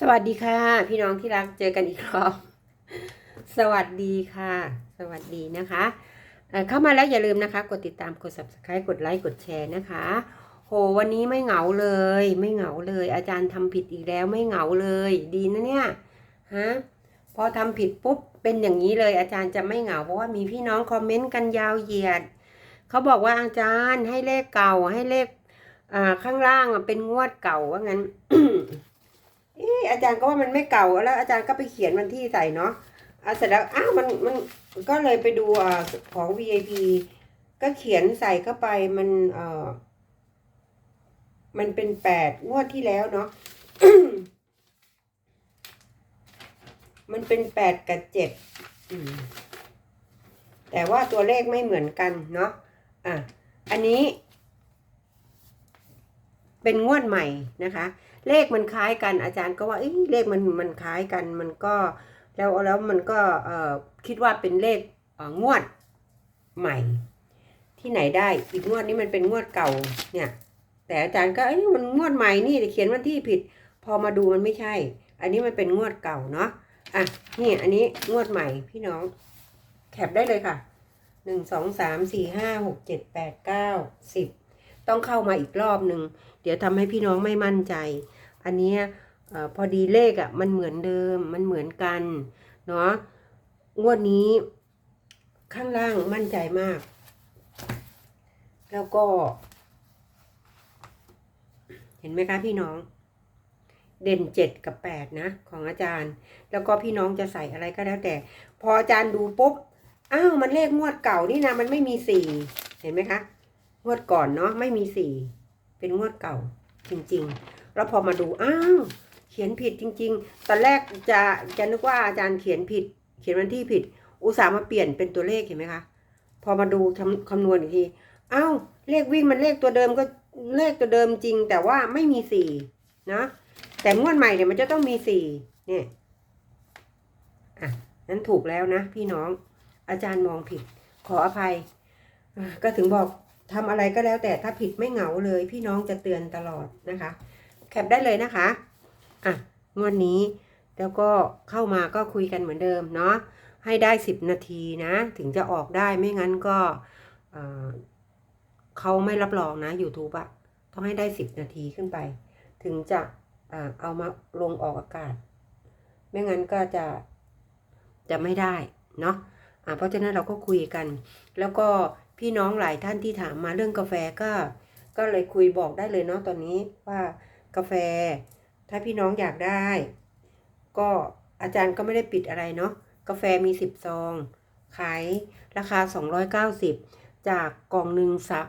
สวัสดีค่ะ พี่น้องที่รักเจอกันอีกรอบสวัสดีค่ะ สวัสดีนะคะเเข้ามาแล้วอย่าลืมนะคะ กดติดตามกด subscribe กดไลค์กดแชร์นะคะโหวันนี้ไม่เหงาเลย ไม่เหงาเลย อาจารย์ทำผิดอีกแล้วไม่เหงาเลย ดีนะเนี่ยฮะพอทำผิดปุ๊บเป็นอย่างนี้เลย อาจารย์จะไม่เหงาเพราะว่ามีพี่น้องคอมเมนต์กันยาวเหยียดเขาบอกว่าอาจารย์ให้เลขเก่าให้เลขข้างล่างเป็นงวดเก่าว่างั้น เอออาจารย์ก็ว่ามันไม่เก่าแล้ว อาจารย์ก็ไปเขียนวันที่ใส่เนาะอะเสร็จแล้วอ้าวมันมันก็เลยไปดูอ่าของ VIP ก็เขียนใส่เข้าไปมันเอ่อมันเป็นแปดงวดที่แล้วเนาะมันเป็นแปดกับเจ็ดแต่ว่าตัวเลขไม่เหมือนกันเนาะอะอันนี้ เป็นงวดใหม่นะคะ เลขมันคล้ายกัน อาจารย์ก็ว่าเอ้ยเลขมันมันคล้ายกัน มันก็แล้วแล้วมันก็เอ่อคิดว่าเป็นเลขงวดใหม่ ที่ไหนได้อีกงวดนี้มันเป็นงวดเก่าเนี่ย แต่อาจารย์ก็เอ้ยมันงวดใหม่นี่แต่เขียนวันที่ผิด พอมาดูมันไม่ใช่ อันนี้มันเป็นงวดเก่าเนาะอะนี่อันนี้งวดใหม่พี่น้อง แคปได้เลยค่ะหนึ่งสองสามสี่ห้าหกเจ็ดแปดเก้าสิบต้องเข้ามาอีกรอบหนึ่ง เดี๋ยวทำให้พี่น้องไม่มั่นใจ อันนี้พอดีเลขอะ่ะมันเหมือนเดิมมันเหมือนกันเนาะงวดนี้ข้างล่างมั่นใจมาก แล้วก็ เห็นไหมคะพี่น้อง เด่นเจ็ดกับแปดนะของอาจารย์ แล้วก็พี่น้องจะใส่อะไรก็แล้วแต่ พออาจารย์ดูปุ๊บอ้าวมันเลขงวดเก่านี่นะมันไม่มีสี่เห็นไหมคะงวดก่อนเนาะไม่มีสี่ เป็นงวดเก่าจริง ๆ แล้วพอมาดูอ้าวเขียนผิดจริง ๆ ตอนแรกจะจะนึกว่าอาจารย์เขียนผิด เขียนวันที่ผิด อุตส่าห์มาเปลี่ยนเป็นตัวเลขเห็นไหมคะ พอมาดูคำคำนวณอีกทีอ้าวเลขวิ่งมันเลขตัวเดิมก็เลขตัวเดิมจริง แต่ว่าไม่มีสี่นะแต่งวดใหม่เนี่ยมันจะต้องมีสี่เนี่ยอะนั้นถูกแล้วนะพี่น้องอาจารย์มองผิด ขออภัย ก็ถึงบอก ทำอะไรก็แล้วแต่ถ้าผิดไม่เหงาเลย พี่น้องจะเตือนตลอดนะคะ แคปได้เลยนะคะอะงวดนี้แล้วก็เข้ามาก็คุยกันเหมือนเดิมเนาะให้ได้สิบนาทีนะ ถึงจะออกได้ไม่งั้นก็เขาไม่รับรองนะ YouTube อะต้องให้ได้สิบนาทีขึ้นไป ถึงจะเอ่อเอามาลงออกอากาศ ไม่งั้นก็จะจะไม่ได้เนาะะเพราะฉะนั้นเราก็คุยกัน แล้วก็ พี่น้องหลายท่านที่ถามมาเรื่องกาแฟก็ ก็เลยคุยบอกได้เลยเนาะตอนนี้ว่ากาแฟ ถ้าพี่น้องอยากได้ ก็อาจารย์ก็ไม่ได้ปิดอะไรเนาะกาแฟมีสิบซอง ขายราคาสองร้อยเก้าสิบจากกล่องหนึ่งสัก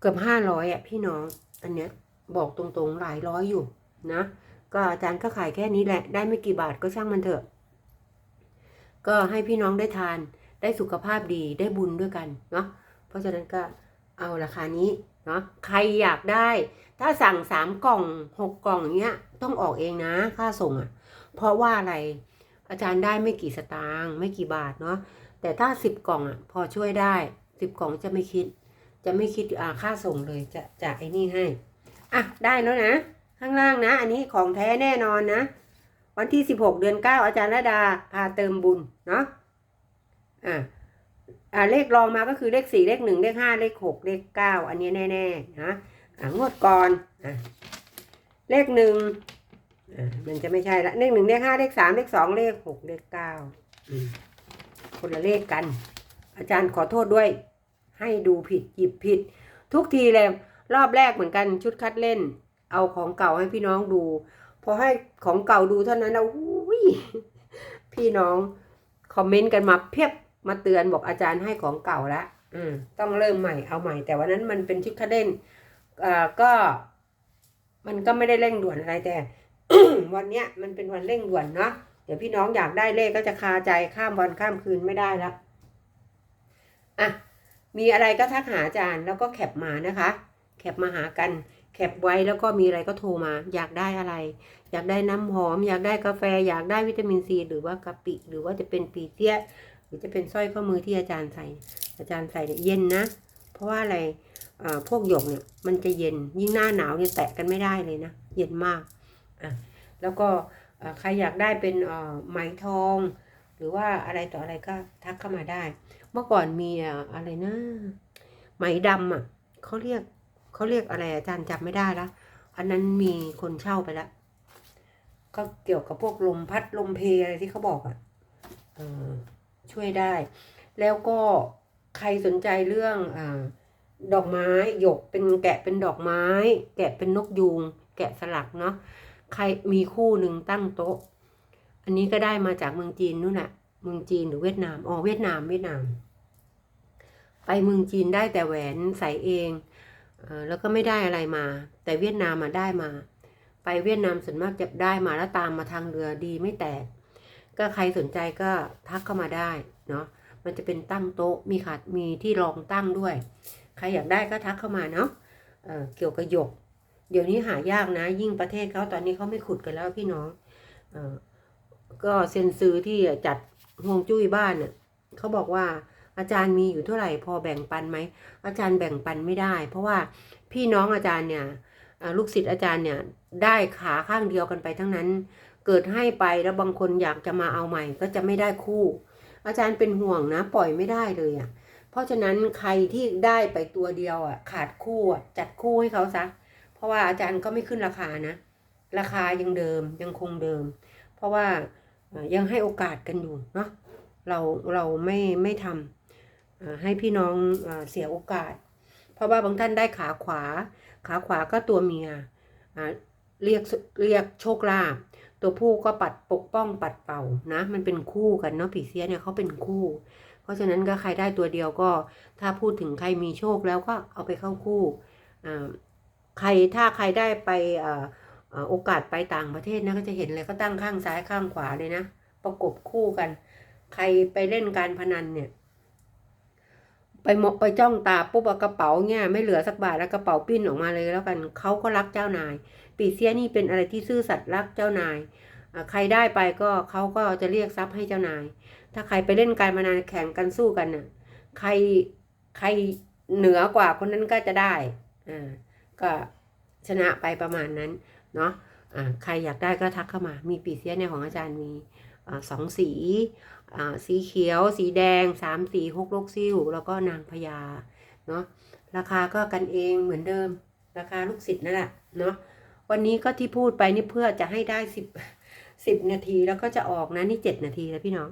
เกือบห้าร้อยอะพี่น้อง อันเนี้ยบอกตรงๆหลายร้อยอยู่นะ ก็อาจารย์ก็ขายแค่นี้แหละ ได้ไม่กี่บาทก็ช่างมันเถอะ ก็ให้พี่น้องได้ทาน ได้สุขภาพดีได้บุญด้วยกันเนาะเพราะฉะนั้นก็เอาราคานี้เนาะใครอยากได้ ถ้าสั่งสามกล่องหกกล่องอย่างเงี้ยต้องออกเองนะค่าส่งอะ่ะ เพราะว่าอะไรอาจารย์ได้ไม่กี่สตางค์ไม่กี่บาทเนาะแต่ถ้าสิบกล่องอะ่ะพอช่วยได้สิบกล่องจะไม่คิด จะไม่คิดอ่าค่าส่งเลยจะจะไอ้นี่ให้อะได้แล้วนะ ข้างล่างนะ อันนี้ของแท้แน่นอนนะ วันที่สิบหกเดือนเก้าอาจารย์ระดาพาเติมบุญเนาะ อ่าอ่าเลขรองมาก็คือเลขสี่เลขหนึ่งเลขห้าเลขหกเลขเก้าอันนี้แน่ๆนะอ่างวดก่อนอะเลขหนึ่งอ่ามันจะไม่ใช่ละเลขหนึ่งเลขห้าเลขสามเลขสองเลขหกเลขเก้าคนละเลขกัน อาจารย์ขอโทษด้วย ให้ดูผิดหยิบผิด ทุกทีเลยรอบแรกเหมือนกันชุดคัดเล่น เอาของเก่าให้พี่น้องดูพอให้ของเก่าดูเท่านั้นนะอุ้ยพี่น้องคอมเมนต์กันมาเพียบ มาเตือนบอกอาจารย์ให้ของเก่าแล้วอืมต้องเริ่มใหม่เอาใหม่ แต่วันนั้นมันเป็นชุดคัดเล่นอ่าก็ มันก็ไม่ได้เร่งด่วนอะไรแต่ วันเนี้ยมันเป็นวันเร่งด่วนเนาะเดี๋ยวพี่น้องอยากได้เลขก็จะคาใจข้ามวันข้ามคืนไม่ได้แล้วอะมีอะไรก็ทักหาอาจารย์แล้วก็แคปมานะคะ แคปมาหากันแคปไว้แล้วก็มีอะไรก็โทรมา อยากได้อะไร อยากได้น้ำหอม อยากได้กาแฟ อยากได้วิตามินซี หรือว่ากะปิ หรือว่าจะเป็นปีเตี้ย หรือจะเป็นสร้อยข้อมือที่อาจารย์ใส่ อาจารย์ใส่เนี่ยเย็นนะ เพราะว่าอะไรอ่อพวกหยกเนี่ยมันจะเย็นยิ่งหน้าหนาวเนี่ยแตะกันไม่ได้เลยนะ เย็นมากอะแล้วก็ใครอยากได้เป็นไหมทอง หรือว่าอะไรต่ออะไรก็ทักเข้ามาได้ เมื่อก่อนมีอะไรนะ ไหมดำอะเขาเรียกเขาเรียกอะไรอาจารย์จำไม่ได้ละอันนั้นมีคนเช่าไปแล้วก็เกี่ยวกับพวกลมพัดลมเพอะไรที่เขาบอกอะเออ ช่วยได้ แล้วก็ใครสนใจเรื่องอดอกไม้หยกเป็นแกะเป็นดอกไม้ แกะเป็นนกยูงแกะสลักเนาะใครมีคู่หนึ่งตั้งโต๊ะ อันนี้ก็ได้มาจากเมืองจีนนู่นแหละเมืองจีนหรือเวียดนามอ๋อเวียดนามเวียดนาม ไปเมืองจีนได้แต่แหวนใส่เองเอแล้วก็ไม่ได้อะไรมา แต่เวียดนามมาได้มา ไปเวียดนามส่วนมากจะได้มาแล้วตามมาทางเรือดีไม่แตก ก็ใครสนใจก็ทักเข้ามาได้เนาะมันจะเป็นตั้งโต๊ะมีขาดมีที่รองตั้งด้วย ใครอยากได้ก็ทักเข้ามาเนาะเเกี่ยวกับหยก เดี๋ยวนี้หายากนะ ยิ่งประเทศเขาตอนนี้เขาไม่ขุดกันแล้วพี่น้องอก็เซ็นซื้อที่จัดห่วงจุ้ยบ้านเน่ะเขาบอกว่าอาจารย์มีอยู่เท่าไหร่พอแบ่งปันไหมอาจารย์แบ่งปันไม่ได้ เพราะว่าพี่น้องอาจารย์เนี่ยลูกศิษย์อาจารย์เนี่ยได้ขาข้างเดียวกันไปทั้งนั้น เกิดให้ไปแล้วบางคนอยากจะมาเอาใหม่ก็จะไม่ได้คู่ อาจารย์เป็นห่วงนะปล่อยไม่ได้เลยอะ เพราะฉะนั้นใครที่ได้ไปตัวเดียวอะขาดคู่อะจัดคู่ให้เขาซะ เพราะว่าอาจารย์ก็ไม่ขึ้นราคานะ ราคายังเดิมยังคงเดิม เพราะว่ายังให้โอกาสกันอยู่เนาะเราเราไม่ไม่ทำให้พี่น้องเสียโอกาส เพราะว่าบางท่านได้ขาขวา ขาขวาก็ตัวเมียเรียกเรียกโชคลาภ ตัวผู้ก็ปัดปกป้องปัดเป่านะ มันเป็นคู่กันเนาะผีเสียเนี่ยเขาเป็นคู่ เพราะฉะนั้นก็ใครได้ตัวเดียวก็ ถ้าพูดถึงใครมีโชคแล้วก็เอาไปเข้าคู่ใครถ้าใครได้ไปโอกาสไปต่างประเทศนะก็จะเห็นเลยก็ตั้งข้างซ้ายข้างขวาเลยนะประกบคู่กัน ใครไปเล่นการพนันเนี่ย ไปมองไปจ้องตาปุ๊บกระเป๋าเนี่ยไม่เหลือสักบาทแล้วกระเป๋าปิ้นออกมาเลยแล้วกันเขาก็รักเจ้านาย ปีเสียนี่เป็นอะไรที่ซื่อสัตย์รักเจ้านาย ใครได้ไปก็เขาก็จะเรียกทรัพย์ให้เจ้านาย ถ้าใครไปเล่นการพนันแข่งกันสู้กันน่ะ ใครใครเหนือกว่าคนนั้นก็จะได้ อ่า ก็ชนะไปประมาณนั้น เนาะอ่า ใครอยากได้ก็ทักเข้ามา มีปีเสียเนี่ยของอาจารย์มีอ่าสองสีอ่าสีเขียว สีแดงสามสีหกลกซิ่วแล้วก็นางพญา เนาะ ราคาก็กันเองเหมือนเดิม ราคาลูกศิษย์นั่นแหละ เนาะ วันนี้ก็ที่พูดไปนี่เพื่อจะให้ได้สิบสิบนาทีแล้วก็จะออกนะนี่เจ็ดนาทีแล้วพี่น้อง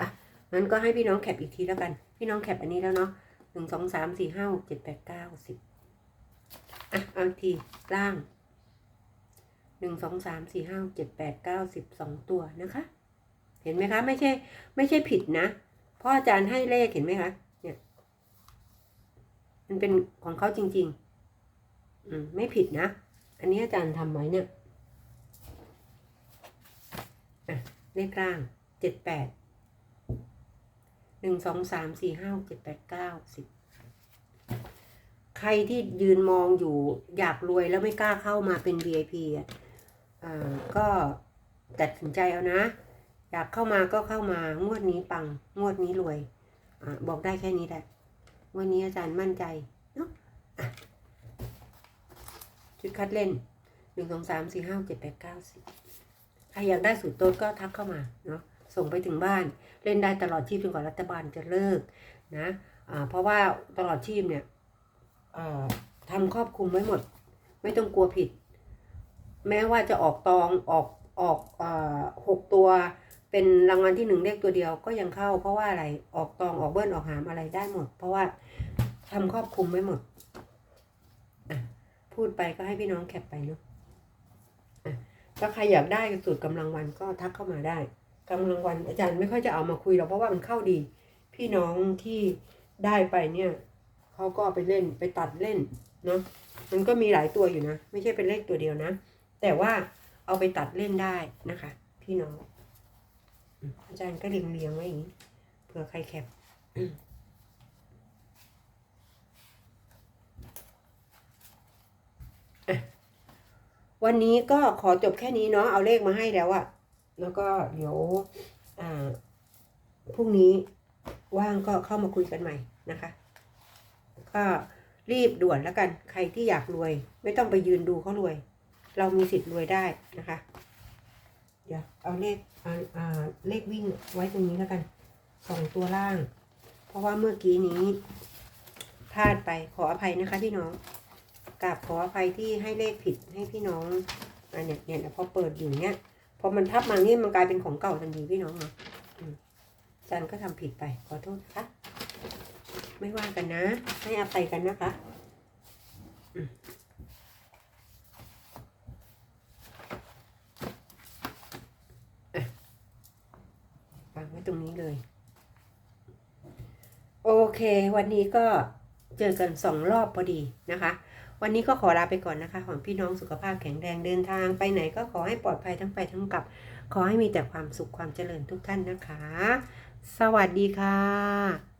อะงั้นก็ให้พี่น้องแคปอีกทีแล้วกัน พี่น้องแคปอันนี้แล้วเนาะหนึ่งสองสามสี่ห้าหกเจ็ดแปดเก้าสิบอะเอาอีกทีล่างหนึ่งสองสามสี่ห้าเจ็ดแปดเก้าสิบสองตัวนะคะ เห็นไหมคะไม่ใช่ ไม่ใช่ผิดนะเพราะอาจารย์ให้เลขเห็นไหมคะเนี่ยมันเป็นของเขาจริง ๆ อืมไม่ผิดนะ อันนี้อาจารย์ทำไว้เนี่ยอะเลขกลางเจ็ดแปดหนึ่งสองสามสี่ห้าเจ็ดแปดเก้าสิบใครที่ยืนมองอยู่อยากรวยแล้วไม่กล้าเข้ามาเป็น VIP อะอ่าก็ตัดสินใจเอานะ อยากเข้ามาก็เข้ามางวดนี้ปังงวดนี้รวยอ่าบอกได้แค่นี้แหละวันนี้อาจารย์มั่นใจเนาะ ชุดคัดเล่นหนึ่งสองสามสี่ห้าเจ็ดแปดเก้าสิบใครอยากได้สูตรโต๊ดก็ทักเข้ามาเนาะส่งไปถึงบ้านเล่นได้ตลอดชีพจนกว่ารัฐบาลจะเลิกนะเพราะว่าตลอดชีพเนี่ยทำครอบคลุมไว้หมด ไม่ต้องกลัวผิด แม้ว่าจะออกตองออกออกหกตัวเป็นรางวัลที่หนึ่งเลขตัวเดียวก็ยังเข้า เพราะว่าอะไรออกตองออกเบิ้ลออกหามอะไรได้หมด เพราะว่าทำครอบคลุมไว้หมด พูดไปก็ให้พี่น้องแคปไปเนาะถ้าใครอยากได้สูตรกำลังวันก็ทักเข้ามาได้กำลังวันอาจารย์ไม่ค่อยจะเอามาคุยหรอกเพราะว่ามันเข้าดี พี่น้องที่ได้ไปเนี่ยเขาก็ไปเล่นไปตัดเล่นเนาะมันก็มีหลายตัวอยู่นะ ไม่ใช่เป็นเลขตัวเดียวนะ แต่ว่าเอาไปตัดเล่นได้นะคะ พี่น้องอาจารย์ก็เรียงเรียงๆไว้อย่างนี้เผื่อใครแคป วันนี้ก็ขอจบแค่นี้เนาะเอาเลขมาให้แล้วอะแล้วก็เดี๋ยวอ่าพรุ่งนี้ว่างก็เข้ามาคุยกันใหม่นะคะ ก็รีบด่วนแล้วกัน ใครที่อยากรวย ไม่ต้องไปยืนดูเขารวย เรามีสิทธิ์รวยได้นะคะ เดี๋ยวเอาเลขเอาอ่าเลขวิ่งไว้ตรงนี้แล้วกันสองตัวล่าง เพราะว่าเมื่อกี้นี้พลาดไปขออภัยนะคะพี่น้อง กราบขออภัยที่ให้เลขผิดให้พี่น้องอันเนี้ยเนี่ยพอเปิดอยู่เนี้ยพอมันทับมานี่มันกลายเป็นของเก่าทันทีพี่น้องเนาะจันก็ทำผิดไปขอโทษนะคะไม่ว่ากันนะ ให้อภัยกันนะคะวางไว้ตรงนี้เลย โอเค วันนี้ก็เจอกันสองรอบพอดีนะคะ วันนี้ก็ขอลาไปก่อนนะคะของพี่น้องสุขภาพแข็งแรงเดินทางไปไหนก็ขอให้ปลอดภัยทั้งไปทั้งกลับ ขอให้มีแต่ความสุขความเจริญทุกท่านนะคะ สวัสดีค่ะ